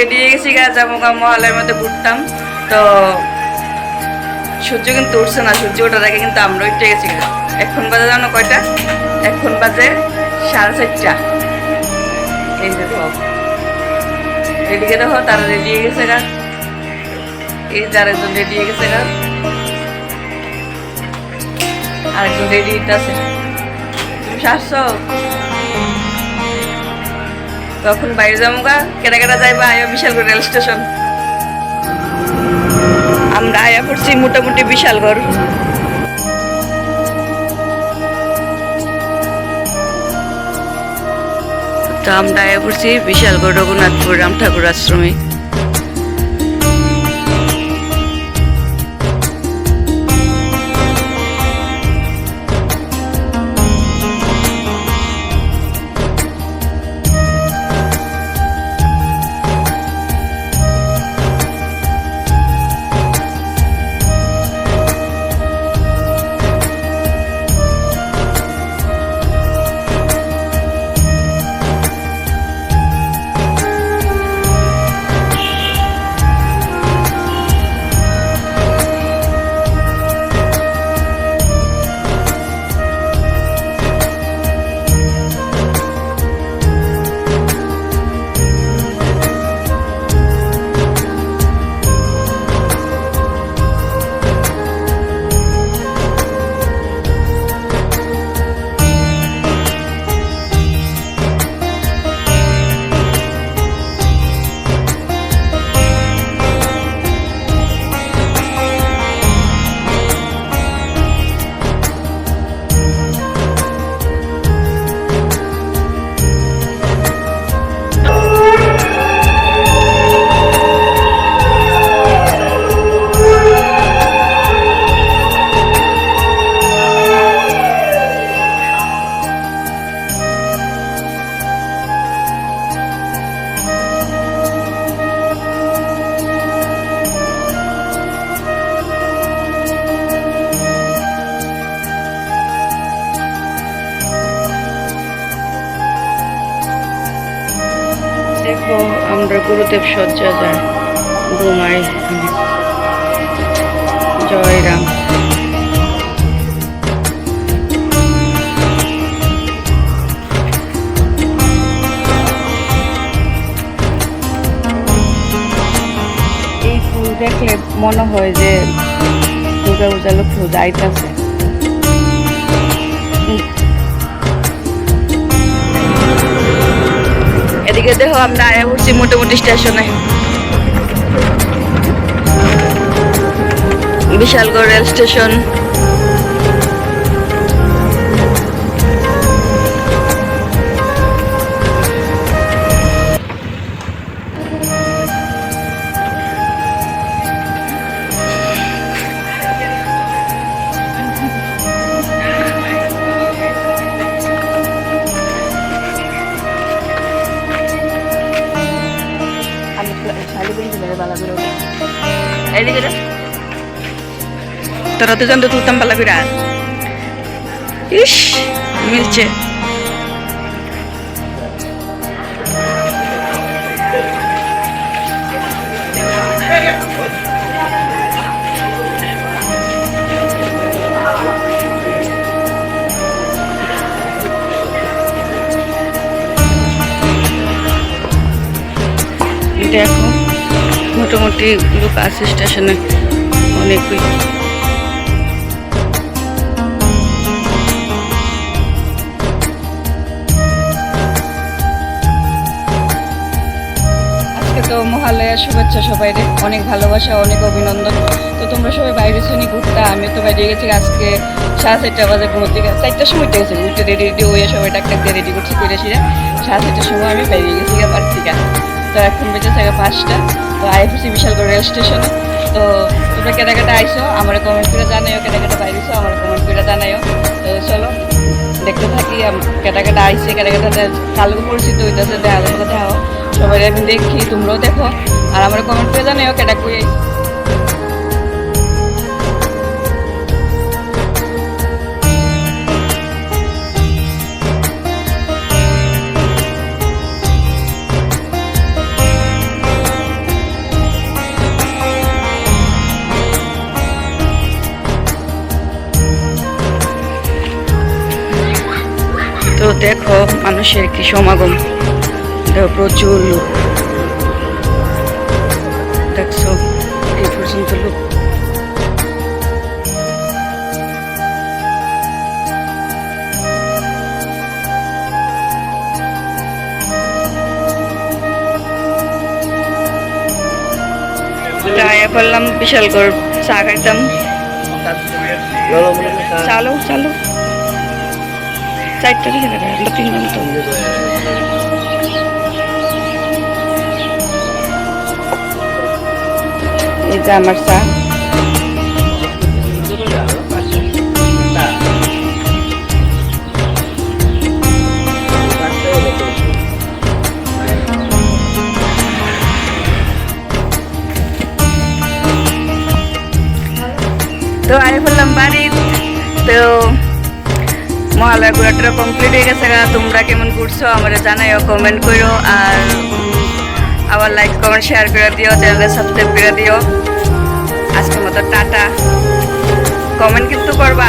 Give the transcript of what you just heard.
Ready হয়ে গেছি গা যাব গা মহালয়ের মধ্যে ঘুরতাম। তো সূর্য কিন্তু উঠছে না, সূর্য ওঠার আগে কিন্তু আমরা উঠে গেছি গা এখন বাজে জানো কয়টা? এখন বাজে সাড়ে চারটা। এই দেখো। রেডি কে দেখো, তারা রেডি হয়ে গেছে গা এই যে আরেকজন রেডি হয়ে গেছে গা আরেকজন রেডি হইতে আছে তুমি আসছো? তখন বাইরে যাব গা কেটা কেটা যাইবা, আয়া বিশালগড় রেল স্টেশন। আমরা আয়া পড়ছি মোটামুটি বিশালগড়। তো আমরা আয়া পড়ছি বিশালগড় রঘুনাথপুর রাম ঠাকুর আশ্রমে। আমরা গুরুদেব সজ্জা যায় ঘুমাই জয় রাম। দেখলে মনে হয় যে দুর্গা পূজা লক্ষ্য যাইতেছে। এদিকে দেখো আমরা আয়া পড়ছি মোটামুটি স্টেশনে। Bishalgarh rail station. এদিকে রে। তোরা দুজন তো তুলতাম পালা বিরা ইস মিলছে দেখো মোটামুটি লোক আছে স্টেশনে, অনেকই। মহালয়ার শুভেচ্ছা সবাই রে অনেক ভালোবাসা, অনেক অভিনন্দন। তো তোমরা সবাই বাইরে শুনি ঘুরতে, আমি তো বাইরে গেছি আজকে সাড়ে চারটা বাজে ঘুমো থেকে চারটার সময় উঠে গেছি উঠে রেডি রেডি হয়ে সবাই ডাক্তার রেডি করছি করে আসি সাড়ে চারটার সময় আমি বাইরে গেছি বাড়ি থেকে। তো এখন বেঁচে থাকে পাঁচটা। তো আইফসি বিশালগড় রেল স্টেশনে। তো তোমরা কেটে কেটে আইসো আমার কমেন্ট করে জানাইও কেনাকাটা কেটে বাইরেছো আমার কমেন্ট করে জানাইও। তো চলো, দেখতে থাকি কেটা কেটা আইসে কেনাকাটা কেটা কালকে পরিচিত হইতেছে দেখা দেখা সবাই আমি দেখি, তোমরাও দেখো। আর আমার কমেন্ট করে জানাইও কেটা কই আইসে দেখো মানুষের কি সমাগম। দেখো প্রচুর লোক। দেখছ? এই পর্যন্ত লোক। আয়া করলাম বিশাল করে চা খাইতাম। চালো চালো। চারটা দিকে দেখা আমরা তিনজন তো। এই যে আমার চা। তো আয় বললাম বাড়ি মহালয়া ঘোরাটা কমপ্লিট হয়ে গেছে তোমরা কেমন ঘুরছো আমার জানাইও কমেন্ট করো আর আবার লাইক কমেন্ট শেয়ার করে দিও চ্যানেলে সাবস্ক্রাইব করে দিও। আজকের মতো টাটা। কমেন্ট কিন্তু করবা।